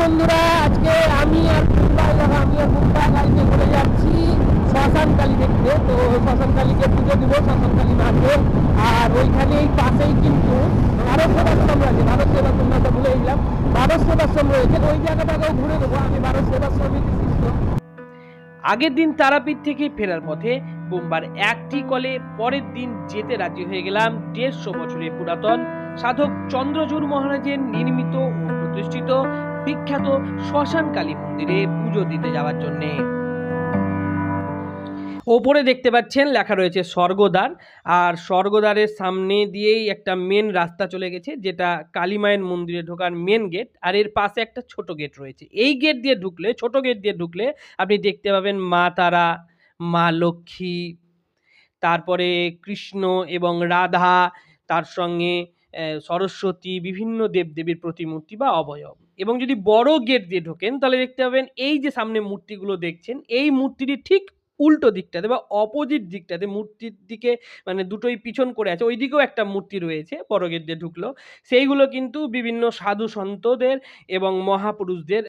বন্ধুরা, আজকে আমি আর মুম্বাই আমি আর মুম্বাই ঘুরে যাচ্ছি শ্মশান কালী দেখতে। তো শ্মশান কালীকে পুজো দিব, শ্মশান কালী মাঠে। আর ওইখানে এই পাশেই কিন্তু ভারত সেবাশ্রম রয়েছে। ভারত সেবাশ্রম না তো ভুলে গেলাম। ভারত সেবাশ্রম রয়েছে। ওই জায়গাটাকেও ঘুরে দেবো। আমি ভারত আগের দিন তারাপীঠ থেকে ফেরার পথে বোম্বার একটি কলে পরের দিন যেতে রাজি হয়ে গেলাম দেড়শো বছরের পুরাতন সাধক চন্দ্রচূড় মহারাজের নির্মিত ও প্রতিষ্ঠিত বিখ্যাত শ্মশান কালী মন্দিরে পুজো দিতে যাওয়ার জন্যে। ওপরে দেখতে পাচ্ছেন, লেখা রয়েছে স্বর্গদ্বার। আর স্বর্গদ্বারের সামনে দিয়েই একটা মেন রাস্তা চলে গেছে, যেটা কালীমায়ের মন্দিরে ঢোকার মেন গেট আর এর পাশে একটা ছোট গেট রয়েছে। এই গেট দিয়ে ঢুকলে, ছোট গেট দিয়ে ঢুকলে আপনি দেখতে পাবেন মা তারা, মা লক্ষ্মী, তারপরে কৃষ্ণ এবং রাধা, তার সঙ্গে সরস্বতী, বিভিন্ন দেবদেবীর প্রতিমূর্তি বা অবয়ব। এবং যদি বড় গেট দিয়ে ঢোকেন, তাহলে দেখতে পাবেন এই যে সামনে মূর্তিগুলো দেখছেন, এই মূর্তিটি ঠিক উল্টো দিকটাতে বা অপোজিট দিকটাতে মূর্তির দিকে মানে দুটোই পিছন করে আছে ওই দিকেও একটা মূর্তি রয়েছে, বড় গেট দিয়ে ঢুকলো। সেইগুলো কিন্তু বিভিন্ন সাধু সন্তদের এবং মহাপুরুষদের।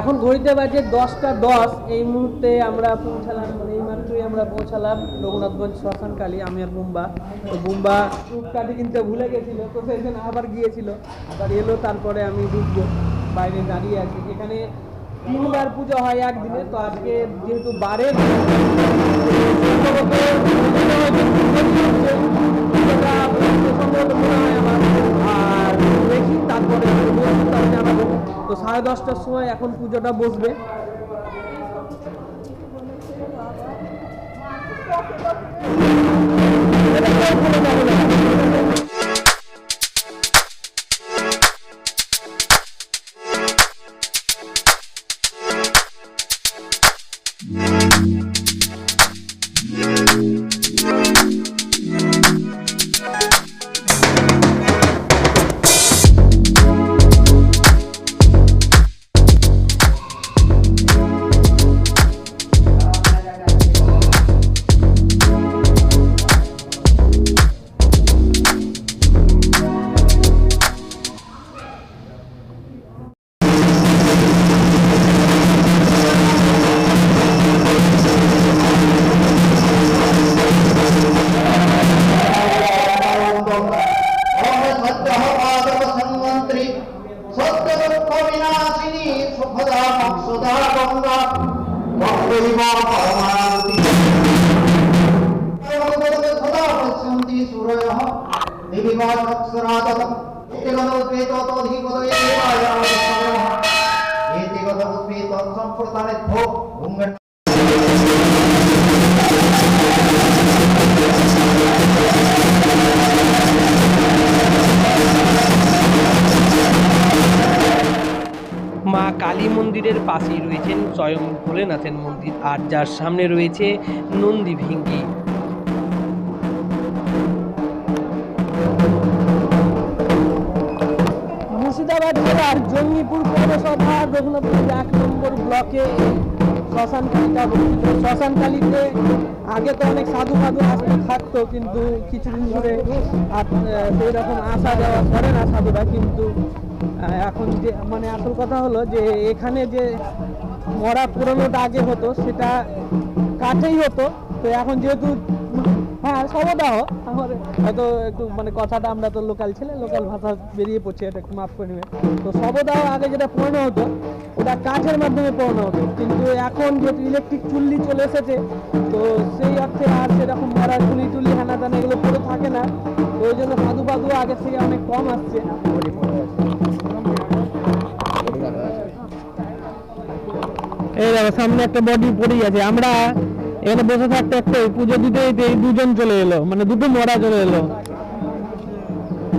এখন ঘড়িতে বাজে দশটা দশ, এই মুহূর্তে আমরা পৌঁছালাম আমরা পৌঁছালাম রঘুনাথগঞ্জ শ্মশান কালী আমি আর বুম্বা। তো বুম্বা কাঠি কিনতে ভুলে গেছিল, তো জন্য আবার গিয়েছিল। আবার এলো, তারপরে আমি ঢুকবো, বাইরে দাঁড়িয়ে আছি। এখানে তিনবার পুজো হয় একদিনে, তো আজকে যেহেতু আমার আর দেখি তারপরে তো সাড়ে দশটার সময় এখন পুজোটা বসবে। ¡Gracias! अवहसद्वः पादवसन्वन्त्रि स्वत्तदुःखविनाशिनी सुभदा मक्षुदा गङ्गा वक्तैवा परमारुति सदा पश्यन्ति सूरयः दिविवासक्षरादतम् इतिगतोद्वेतोऽधिपदये वायामः एतिगतोद्वेतं सम्प्रसारितो মন্দিরের পাশেই রয়েছেন স্বয়ং ভোলেনাথের মন্দির আর যার সামনে রয়েছে নন্দী ভিঙ্গি। মুর্শিদাবাদ জেলার জঙ্গিপুর পৌরসভা রঘুনাথগঞ্জ এক নম্বর ব্লকে এই শ্মশান কালীটা অবস্থিত। শ্মশান কালীতে আগে তো অনেক সাধু সাধু আসতে, থাকতো, কিন্তু কিছুদিন ধরে সেই রকম আসা যাওয়া করে না সাধুরা, কিন্তু এখন যে মানে আসল কথা হলো যে, এখানে যে মরা পুরনোটা আগে হতো, সেটা কাঠেই হতো। তো এখন যেহেতু হ্যাঁ সবদাহ আমার হয়তো একটু মানে কথাটা আমরা তো লোকাল ছেলে লোকাল ভাষা বেরিয়ে পড়ছে, এটা একটু মাফ করে নেবে তো সবদাহ আগে যেটা পড়ানো হতো, ওটা কাঠের মাধ্যমে পড়ানো হতো। কিন্তু এখন যেহেতু ইলেকট্রিক চুল্লি চলে এসেছে, তো সেই অর্থে আর সেরকম মরা চুলি টুলি হানা টানা এগুলো পড়ে থাকে না। তো ওই জন্য সাধু পাধু আগের থেকে অনেক কম আসছে। এই দেখো, সামনে একটা বডি পড়ে আছে। আমরা এখানে বসে থাকতে থাকতে পুজো দিতে দিতে এই দুজন চলে এলো। মানে দুটো মরা চলে এলো।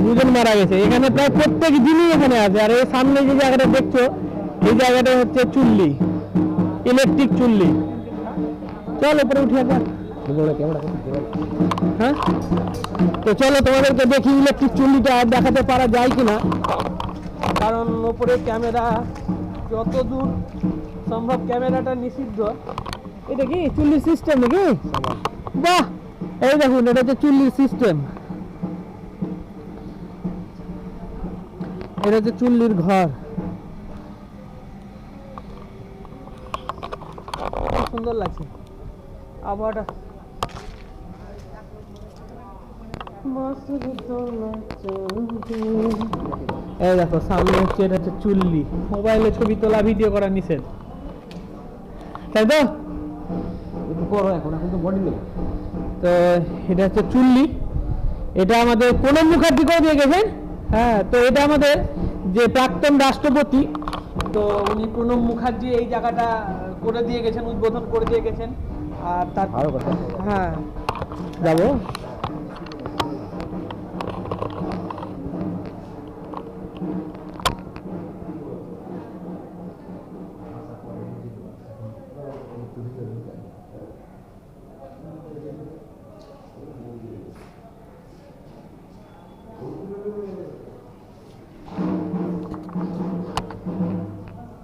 দুজন মারা গেছে। এখানে প্রায় প্রত্যেক দিনই এখানে আছে। আর এই সামনে যে জায়গাটা দেখছ, এই জায়গাটা হচ্ছে চুল্লি। ইলেকট্রিক চুল্লি। চল উপরে উঠে একবার। হ্যাঁ? তো চলো, তোমাদেরকে দেখি ইলেকট্রিক চুল্লিটা দেখাতে পারা যায় কিনা। কারণ ওপরে ক্যামেরা যত দূর সম্ভব ক্যামেরাটা নিষিদ্ধ। এটা কি চুল্লির সিস্টেম নাকি? বাহ! এই দেখুন, এটা হচ্ছে চুল্লির সিস্টেম এটা হচ্ছে চুল্লির ঘর। সুন্দর লাগছে। আবহাওয়াটা। এই দেখো, সামনে হচ্ছে, এটা হচ্ছে চুল্লি। মোবাইলে ছবি তোলা, ভিডিও করা নিষেধ। তাই তো? একটু এখন এখন তো বডি নেই। তো এটা হচ্ছে চুল্লি। এটা আমাদের প্রণব মুখার্জি করে দিয়ে গেছেন। হ্যাঁ তো এটা আমাদের যে প্রাক্তন রাষ্ট্রপতি তো উনি প্রণব মুখার্জি এই জায়গাটা করে দিয়ে গেছেন উদ্বোধন করে দিয়ে গেছেন। আর তার হ্যাঁ। যাব।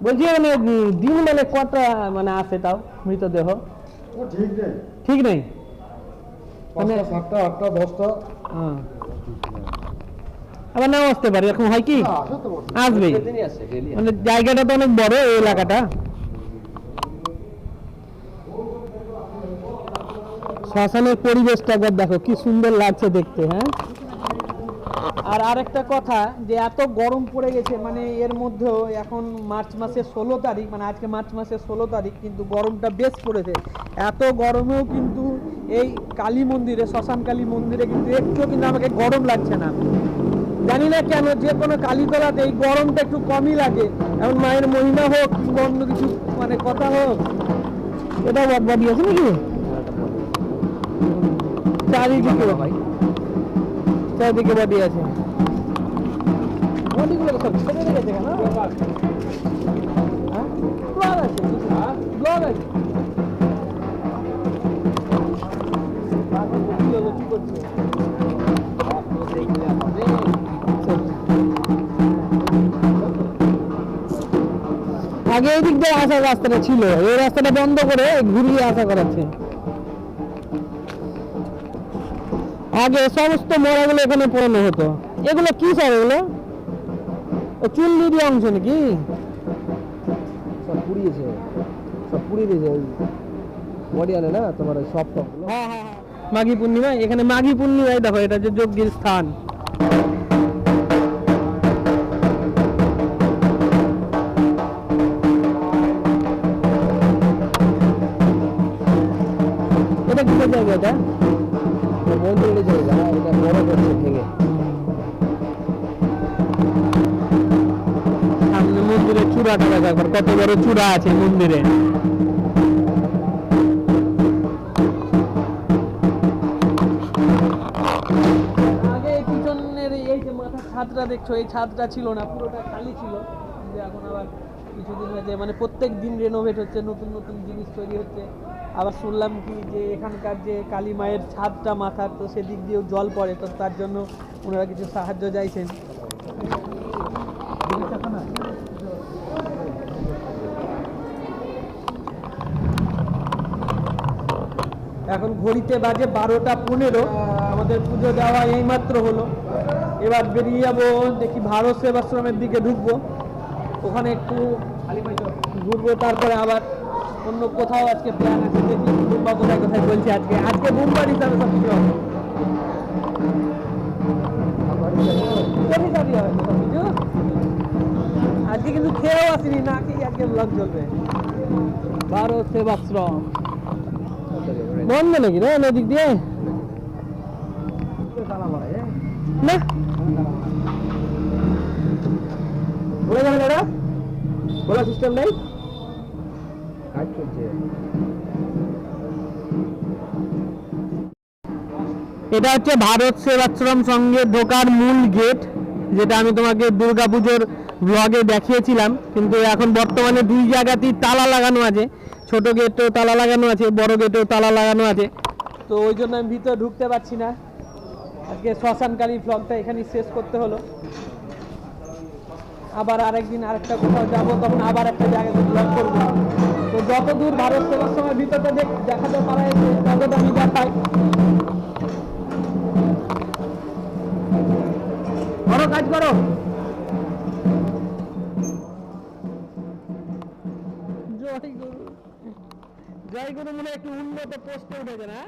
বলছি মানে দিন মানে কটা মানে আসে তাও মৃতদেহ? ঠিক নেই। ঠিক নেই? মানে সাতটা আটটা দশটা। হ্যাঁ। আবার নাও আসতে পারে এরকম হয় কি? আসে তো বটে। আসবেই। প্রতিদিনই আসে ডেলি মানে জায়গাটা তো অনেক বড় এই এলাকাটা। শ্মশানের পরিবেশটা একবার দেখো কি সুন্দর লাগছে দেখতে হ্যাঁ? আর আরেকটা কথা যে এত গরম পড়ে গেছে মানে এর মধ্যেও এখন মার্চ মাসের ষোলো তারিখ মানে আজকে মার্চ মাসের ষোলো তারিখ, কিন্তু গরমটা বেশ পড়েছে। এত গরমেও কিন্তু এই কালী মন্দিরে, শ্মশান কালী মন্দিরে কিন্তু একটু কিন্তু আমাকে গরম লাগছে না। জানি না কেন, যে কোনো কালীতলাতে এই গরমটা একটু কমই লাগে। এখন মায়ের মহিমা হোক, কিংবা অন্য কিছু মানে কথা হোক। এটা বদবাদি আছে নাকি? চারিদিকে। চারিদিকে বডি আছে। বডিগুলো সব ছেড়ে রেখেছে কেন? হ্যাঁ? ব্লগ আছে ব্লগ আছে কি করছে? আগে এই দিক দিয়ে আসার রাস্তাটা ছিল এই রাস্তাটা বন্ধ করে ঘুরিয়ে আসা করাচ্ছে। আগে সমস্ত মরাগুলো এখানে পড়ানো হতো। এগুলো কি স্যার এগুলো? চুল্লি দিয়ে অংশ নাকি? সব পুড়িয়েছে। সব পুড়িয়ে দিয়েছে ওই বডি আনে না? তোমার সব টপ হ্যাঁ হ্যাঁ মাঘী পূর্ণিমা এখানে মাঘী পূর্ণিমায় দেখো এটা যে যজ্ঞের স্থান। এটা কি জায়গা এটা? বড় করছে ভেঙে। সামনে মন্দিরের চূড়াটা দেখো কত বড় চূড়া আছে মন্দিরে। আগে এই পিছনের এই যে মাথার ছাদটা দেখছ এই ছাদটা ছিল না পুরোটা খালি ছিল। যে এখন আবার কিছুদিন হয়েছে মানে প্রত্যেক দিন রেনোভেট হচ্ছে নতুন নতুন জিনিস তৈরি হচ্ছে। আবার শুনলাম কি যে এখানকার যে কালী মায়ের ছাদটা মাথার, তো সেদিক দিয়েও জল পড়ে, তো তার জন্য ওনারা কিছু সাহায্য চাইছেন। এখন ঘড়িতে বাজে বারোটা পনেরো, আমাদের পুজো দেওয়া এইমাত্র হলো। এবার বেরিয়ে যাব, দেখি ভারত সেবাশ্রমের দিকে ঢুকবো। ওখানে একটু ঘুরবো, তারপরে আবার অন্য কোথাও আজকে প্ল্যান আছে দেখি বুম্বা কোথায় কোথায় বলছে আজকে। আজকে বুম্বার হিসাবে সব কিছু হবে? আজকে কিন্তু খেয়েও আসিনি, না খেয়ে আজকে ব্লগ চলবে। ভারত সেবাশ্রম বন্ধ নাকি না নদীক দিয়ে? না। বলে যাবে দাদা? বলা সিস্টেম নেই? এটা হচ্ছে ভারত সেবাশ্রম সঙ্গে ঢোকার মূল গেট, যেটা আমি তোমাকে দুর্গাপুজোর ব্লগে দেখিয়েছিলাম, কিন্তু এখন বর্তমানে দুই জায়গাতেই তালা লাগানো আছে। ছোট গেটেও তালা লাগানো আছে, বড় গেটেও তালা লাগানো আছে। তো ওই জন্য আমি ভিতরে ঢুকতে পারছি না। আজকে শ্মশানকালী ব্লগটা এখানেই শেষ করতে হলো। আবার আরেকদিন আরেকটা কোথাও যাব, তখন আবার একটা জায়গাতে ব্লগ করব। তো যত দূর ভারত সেবাশ্রমের ভিতরটা দেখ- দেখাতে পারা যাচ্ছে ততটা আমি দেখাই করো, কাজ করো। জয় গুরু। জয় গুরু মনে একটু উন্নত পোস্টে উঠেছে না?